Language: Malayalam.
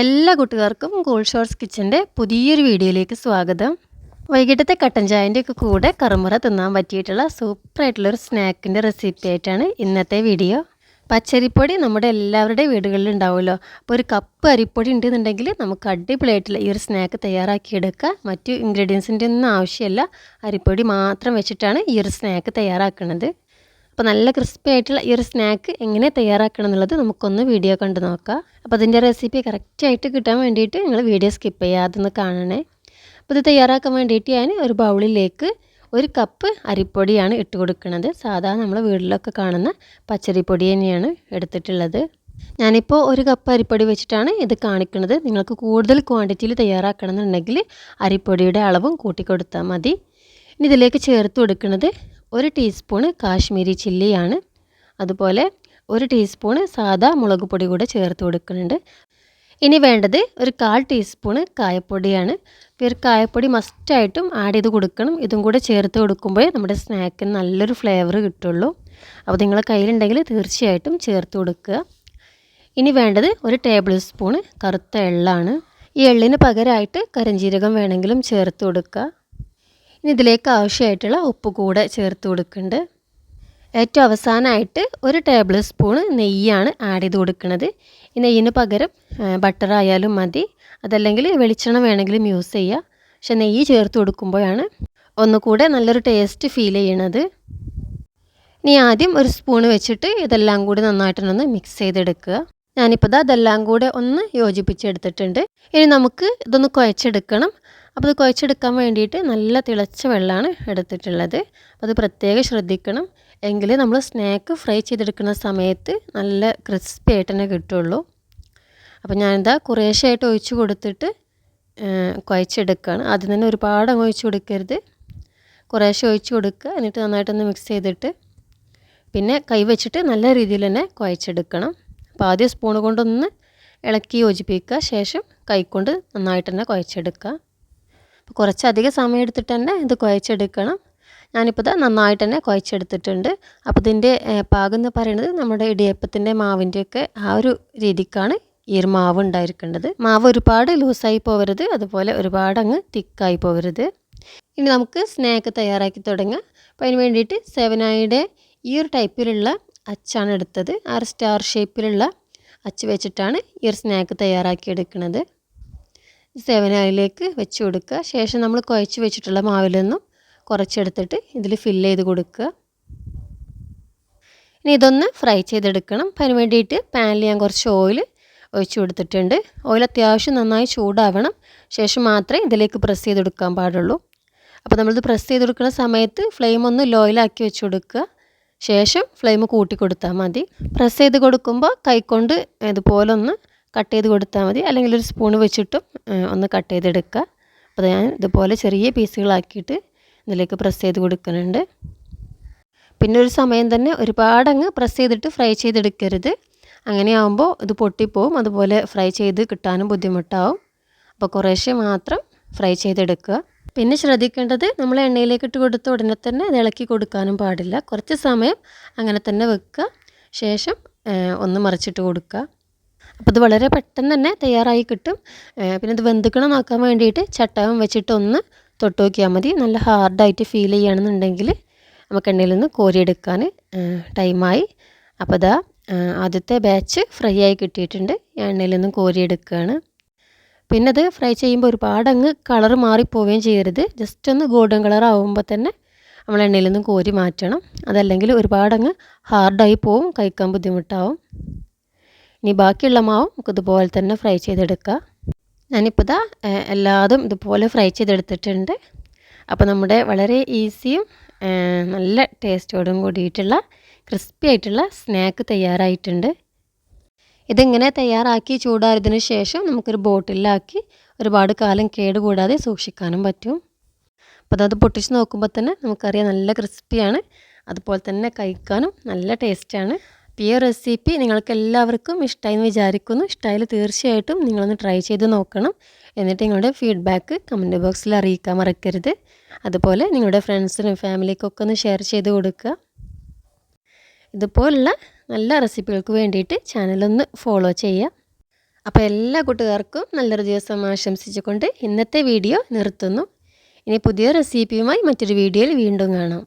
എല്ലാ കൂട്ടുകാർക്കും കൂൾ ഷോർട്സ് കിച്ചന്റെ പുതിയൊരു വീഡിയോയിലേക്ക് സ്വാഗതം. വൈകിട്ടത്തെ കട്ടൻ ചായന്റെ ഒക്കെ കൂടെ കറുമുറ തിന്നാൻ പറ്റിയിട്ടുള്ള സൂപ്പറായിട്ടുള്ളൊരു സ്നാക്കിന്റെ റെസിപ്പി ആയിട്ടാണ് ഇന്നത്തെ വീഡിയോ. പച്ചരിപ്പൊടി നമ്മുടെ എല്ലാവരുടെയും വീടുകളിൽ ഉണ്ടാവുമല്ലോ. അപ്പോൾ ഒരു കപ്പ് അരിപ്പൊടി ഉണ്ടെന്നുണ്ടെങ്കിൽ നമുക്ക് അടിപൊളിയായിട്ടുള്ള ഈ ഒരു സ്നാക്ക് തയ്യാറാക്കിയെടുക്കുക. മറ്റു ഇൻഗ്രീഡിയൻസിന്റെ ഒന്നും ആവശ്യമില്ല. അരിപ്പൊടി മാത്രം വെച്ചിട്ടാണ് ഈ ഒരു സ്നാക്ക് തയ്യാറാക്കുന്നത്. അപ്പോൾ നല്ല ക്രിസ്പി ആയിട്ടുള്ള ഈ ഒരു സ്നാക്ക് എങ്ങനെ തയ്യാറാക്കണം എന്നുള്ളത് നമുക്കൊന്ന് വീഡിയോ കണ്ട് നോക്കാം. അപ്പോൾ അതിന്റെ റെസിപ്പി കറക്റ്റായിട്ട് കിട്ടാൻ വേണ്ടിയിട്ട് നിങ്ങൾ വീഡിയോ സ്കിപ്പ് ചെയ്യാതെ ഒന്ന് കാണണേ. അപ്പോൾ ഇത് തയ്യാറാക്കാൻ വേണ്ടിയിട്ട് ഞാൻ ഒരു ബൗളിലേക്ക് ഒരു കപ്പ് അരിപ്പൊടിയാണ് ഇട്ട് കൊടുക്കുന്നത്. സാധാരണ നമ്മൾ വീട്ടിലൊക്കെ കാണുന്ന പച്ചരിപ്പൊടി തന്നെയാണ് എടുത്തിട്ടുള്ളത്. ഞാനിപ്പോൾ ഒരു കപ്പ് അരിപ്പൊടി വെച്ചിട്ടാണ് ഇത് കാണിക്കുന്നത്. നിങ്ങൾക്ക് കൂടുതൽ ക്വാണ്ടിറ്റിയിൽ തയ്യാറാക്കണം എന്നുണ്ടെങ്കിൽ അരിപ്പൊടിയുടെ അളവും കൂട്ടിക്കൊടുത്താൽ മതി. ഇനി ഇതിലേക്ക് ചേർത്ത് കൊടുക്കുന്നത് ഒരു ടീസ്പൂണ് കാശ്മീരി ചില്ലിയാണ്. അതുപോലെ ഒരു ടീസ്പൂണ് സാദാ മുളക് പൊടി കൂടെ ചേർത്ത് കൊടുക്കുന്നുണ്ട്. ഇനി വേണ്ടത് ഒരു കാൽ ടീസ്പൂണ് കായപ്പൊടിയാണ്. ഒരു കായപ്പൊടി മസ്റ്റായിട്ടും ആഡ് ചെയ്ത് കൊടുക്കണം. ഇതും കൂടെ ചേർത്ത് കൊടുക്കുമ്പോഴേ നമ്മുടെ സ്നാക്കിന് നല്ലൊരു ഫ്ലേവർ കിട്ടുള്ളൂ. അപ്പോൾ നിങ്ങളെ കയ്യിലുണ്ടെങ്കിൽ തീർച്ചയായിട്ടും ചേർത്ത് കൊടുക്കുക. ഇനി വേണ്ടത് ഒരു ടേബിൾ സ്പൂണ് കറുത്ത എള്ളാണ്. ഈ എള്ളിന് പകരമായിട്ട് കരിഞ്ജീരകം വേണമെങ്കിലും ചേർത്ത് കൊടുക്കുക. ഇനി ഇതിലേക്ക് ആവശ്യമായിട്ടുള്ള ഉപ്പ് കൂടെ ചേർത്ത് കൊടുക്കുന്നുണ്ട്. ഏറ്റവും അവസാനമായിട്ട് ഒരു ടേബിൾ സ്പൂൺ നെയ്യാണ് ആഡ് ചെയ്ത് കൊടുക്കുന്നത്. ഈ നെയ്യിന് പകരം ബട്ടർ ആയാലും മതി. അതല്ലെങ്കിൽ വെളിച്ചെണ്ണ വേണമെങ്കിലും യൂസ് ചെയ്യുക പക്ഷെ നെയ്യ് ചേർത്ത് കൊടുക്കുമ്പോഴാണ് ഒന്നുകൂടെ നല്ലൊരു ടേസ്റ്റ് ഫീൽ ചെയ്യണത്. ഇനി ആദ്യം ഒരു സ്പൂണ് വെച്ചിട്ട് ഇതെല്ലാം കൂടി നന്നായിട്ടൊന്ന് മിക്സ് ചെയ്തെടുക്കുക. ഞാനിപ്പോൾ ഇതാ അതെല്ലാം കൂടെ ഒന്ന് യോജിപ്പിച്ചെടുത്തിട്ടുണ്ട്. ഇനി നമുക്ക് ഇതൊന്ന് കുഴച്ചെടുക്കണം. അപ്പോൾ ഇത് കുഴച്ചെടുക്കാൻ വേണ്ടിയിട്ട് നല്ല തിളച്ച വെള്ളമാണ് എടുത്തിട്ടുള്ളത്. അത് പ്രത്യേകം ശ്രദ്ധിക്കണം. എങ്കിൽ നമ്മൾ സ്നാക്ക് ഫ്രൈ ചെയ്തെടുക്കുന്ന സമയത്ത് നല്ല ക്രിസ്പി ആയിട്ട് തന്നെ കിട്ടുള്ളൂ. അപ്പോൾ ഞാനിതാ കുറേശ്ശായിട്ട് ഒഴിച്ച് കൊടുത്തിട്ട് കുഴച്ചെടുക്കുകയാണ്. ആദ്യം തന്നെ ഒരുപാട് അങ്ങ് ഒഴിച്ച് കൊടുക്കരുത്. കുറേശ്ശെ ഒഴിച്ച് കൊടുക്കുക. എന്നിട്ട് നന്നായിട്ടൊന്ന് മിക്സ് ചെയ്തിട്ട് പിന്നെ കൈ വെച്ചിട്ട് നല്ല രീതിയിൽ തന്നെ കുഴച്ചെടുക്കണം. അപ്പോൾ ആദ്യം സ്പൂൺ കൊണ്ടൊന്ന് ഇളക്കി യോജിപ്പിക്കുക. ശേഷം കൈക്കൊണ്ട് നന്നായിട്ട് തന്നെ കുഴച്ചെടുക്കുക. അപ്പോൾ കുറച്ചധികം സമയം എടുത്തിട്ട് തന്നെ ഇത് കുഴച്ചെടുക്കണം. ഞാനിപ്പോൾ ഇത് നന്നായിട്ട് തന്നെ കുഴച്ചെടുത്തിട്ടുണ്ട്. അപ്പോൾ ഇതിന്റെ പാകം എന്ന് പറയുന്നത് നമ്മുടെ ഇടിയപ്പത്തിന്റെ മാവിന്റെയൊക്കെ ആ ഒരു രീതിക്കാണ് ഈ ഒരു മാവ് ഉണ്ടായിരിക്കേണ്ടത്. മാവ് ഒരുപാട് ലൂസായി പോകരുത് അതുപോലെ ഒരുപാട് അങ്ങ് തിക്കായി പോകരുത് ഇനി നമുക്ക് സ്നാക്ക് തയ്യാറാക്കി തുടങ്ങാം. അപ്പോൾ അതിന് വേണ്ടിയിട്ട് സെവനായിയുടെ ഈ ഒരു ടൈപ്പിലുള്ള അച്ചാണ് എടുത്തത്. ആ സ്റ്റാർ ഷേപ്പിലുള്ള അച്ച് വെച്ചിട്ടാണ് ഈ ഒരു സ്നാക്ക് തയ്യാറാക്കി എടുക്കുന്നത് സെവനായിലേക്ക് വെച്ച് കൊടുക്കുക. ശേഷം നമ്മൾ കുഴച്ച് വെച്ചിട്ടുള്ള മാവിൽ നിന്നും കുറച്ചെടുത്തിട്ട് ഇതിൽ ഫില്ല് ചെയ്ത് കൊടുക്കുക. ഇനി ഇതൊന്ന് ഫ്രൈ ചെയ്തെടുക്കണം. അപ്പം അതിന് വേണ്ടിയിട്ട് പാനിൽ ഞാൻ കുറച്ച് ഓയിൽ ഒഴിച്ചു കൊടുത്തിട്ടുണ്ട്. ഓയിൽ അത്യാവശ്യം നന്നായി ചൂടാവണം. ശേഷം മാത്രമേ ഇതിലേക്ക് പ്രസ് ചെയ്ത് കൊടുക്കാൻ പാടുള്ളൂ. അപ്പോൾ നമ്മളിത് പ്രസ് ചെയ്ത് കൊടുക്കുന്ന സമയത്ത് ഫ്ലെയിം ഒന്ന് ലോയിലാക്കി വെച്ച് കൊടുക്കുക. ശേഷം ഫ്ലെയിം കൂട്ടി കൊടുത്താൽ മതി. പ്രസ് ചെയ്ത് കൊടുക്കുമ്പോൾ കൈക്കൊണ്ട് ഇതുപോലെ ഒന്ന് കട്ട് ചെയ്ത് കൊടുത്താൽ മതി. അല്ലെങ്കിൽ ഒരു സ്പൂൺ വെച്ചിട്ടും ഒന്ന് കട്ട് ചെയ്തെടുക്കുക. അപ്പോൾ ഞാൻ ഇതുപോലെ ചെറിയ പീസുകളാക്കിയിട്ട് ഇതിലേക്ക് പ്രസ് ചെയ്ത് കൊടുക്കുന്നുണ്ട്. പിന്നെ ഒരു സമയം തന്നെ ഒരുപാടങ്ങ് പ്രസ് ചെയ്തിട്ട് ഫ്രൈ ചെയ്തെടുക്കരുത്. അങ്ങനെയാകുമ്പോൾ ഇത് പൊട്ടിപ്പോവും. അതുപോലെ ഫ്രൈ ചെയ്ത് കിട്ടാനും ബുദ്ധിമുട്ടാവും. അപ്പോൾ കുറേശ്ശെ മാത്രം ഫ്രൈ ചെയ്തെടുക്കുക. പിന്നെ ശ്രദ്ധിക്കേണ്ടത് നമ്മൾ എണ്ണയിലേക്ക് ഇട്ട് കൊടുത്ത ഉടനെ തന്നെ അത് ഇളക്കി കൊടുക്കാനും പാടില്ല. കുറച്ച് സമയം അങ്ങനെ തന്നെ വെക്കുക. ശേഷം ഒന്ന് മറിച്ചിട്ട് കൊടുക്കുക. അപ്പോൾ ഇത് വളരെ പെട്ടെന്ന് തന്നെ തയ്യാറായി കിട്ടും. പിന്നെ ഇത് വെന്തുക്കണം നോക്കാൻ വേണ്ടിയിട്ട് ചട്ടകം വെച്ചിട്ട് ഒന്ന് തൊട്ട് നോക്കിയാൽ മതി. നല്ല ഹാർഡായിട്ട് ഫീൽ ചെയ്യുകയാണെന്നുണ്ടെങ്കിൽ നമുക്ക് എണ്ണയിൽ നിന്ന് കോരിയെടുക്കാൻ ടൈമായി അപ്പോൾ ഇതാ ആദ്യത്തെ ബാച്ച് ഫ്രൈ ആയി കിട്ടിയിട്ടുണ്ട്. എണ്ണയിൽ നിന്ന് കോരിയെടുക്കുകയാണ്. പിന്നെ അത് ഫ്രൈ ചെയ്യുമ്പോൾ ഒരുപാട് അങ്ങ് കളർ മാറിപ്പോവുകയും ചെയ്യരുത്. ജസ്റ്റ് ഒന്ന് ഗോൾഡൻ കളർ ആകുമ്പോൾ തന്നെ നമ്മൾ എണ്ണയിൽ നിന്ന് കോരി മാറ്റണം. അതല്ലെങ്കിൽ ഒരുപാടങ്ങ് ഹാർഡായി പോവും. കഴിക്കാൻ ബുദ്ധിമുട്ടാവും. ഇനി ബാക്കിയുള്ള മാവും നമുക്ക് ഇതുപോലെ തന്നെ ഫ്രൈ ചെയ്തെടുക്കാം. ഞാനിപ്പോൾ ഇതാ എല്ലാതും ഇതുപോലെ ഫ്രൈ ചെയ്തെടുത്തിട്ടുണ്ട്. അപ്പോൾ നമ്മുടെ വളരെ ഈസിയും നല്ല ടേസ്റ്റോടും കൂടിയിട്ടുള്ള ക്രിസ്പി ആയിട്ടുള്ള സ്നാക്ക് തയ്യാറായിട്ടുണ്ട്. ഇതിങ്ങനെ തയ്യാറാക്കി ചൂടാറിയതിന് ശേഷം നമുക്കൊരു ബോട്ടിലാക്കി ഒരുപാട് കാലം കേടുകൂടാതെ സൂക്ഷിക്കാനും പറ്റും. അപ്പോൾ അത് പൊട്ടിച്ച് നോക്കുമ്പോൾ തന്നെ നമുക്കറിയാം നല്ല ക്രിസ്പിയാണ് അതുപോലെ തന്നെ കഴിക്കാനും നല്ല ടേസ്റ്റാണ് അപ്പോൾ ഈ റെസിപ്പി നിങ്ങൾക്ക് എല്ലാവർക്കും ഇഷ്ടമായി എന്ന് വിചാരിക്കുന്നു. ഇഷ്ടമായാൽ തീർച്ചയായിട്ടും നിങ്ങളൊന്ന് ട്രൈ ചെയ്ത് നോക്കണം. എന്നിട്ട് നിങ്ങളുടെ ഫീഡ്ബാക്ക് കമന്റ് ബോക്സിൽ അറിയിക്കാൻ മറക്കരുത്. അതുപോലെ നിങ്ങളുടെ ഫ്രണ്ട്സിനും ഫാമിലിക്കൊക്കെ ഒന്ന് ഷെയർ ചെയ്ത് കൊടുക്കുക. ഇതുപോലുള്ള നല്ല റെസിപ്പികൾക്ക് വേണ്ടിയിട്ട് ചാനലൊന്ന് ഫോളോ ചെയ്യുക. അപ്പോൾ എല്ലാ കൂട്ടുകാർക്കും നല്ലൊരു ദിവസം ആശംസിച്ചുകൊണ്ട് ഇന്നത്തെ വീഡിയോ നിർത്തുന്നു. ഇനി പുതിയ റെസിപ്പിയുമായി മറ്റൊരു വീഡിയോയിൽ വീണ്ടും കാണാം.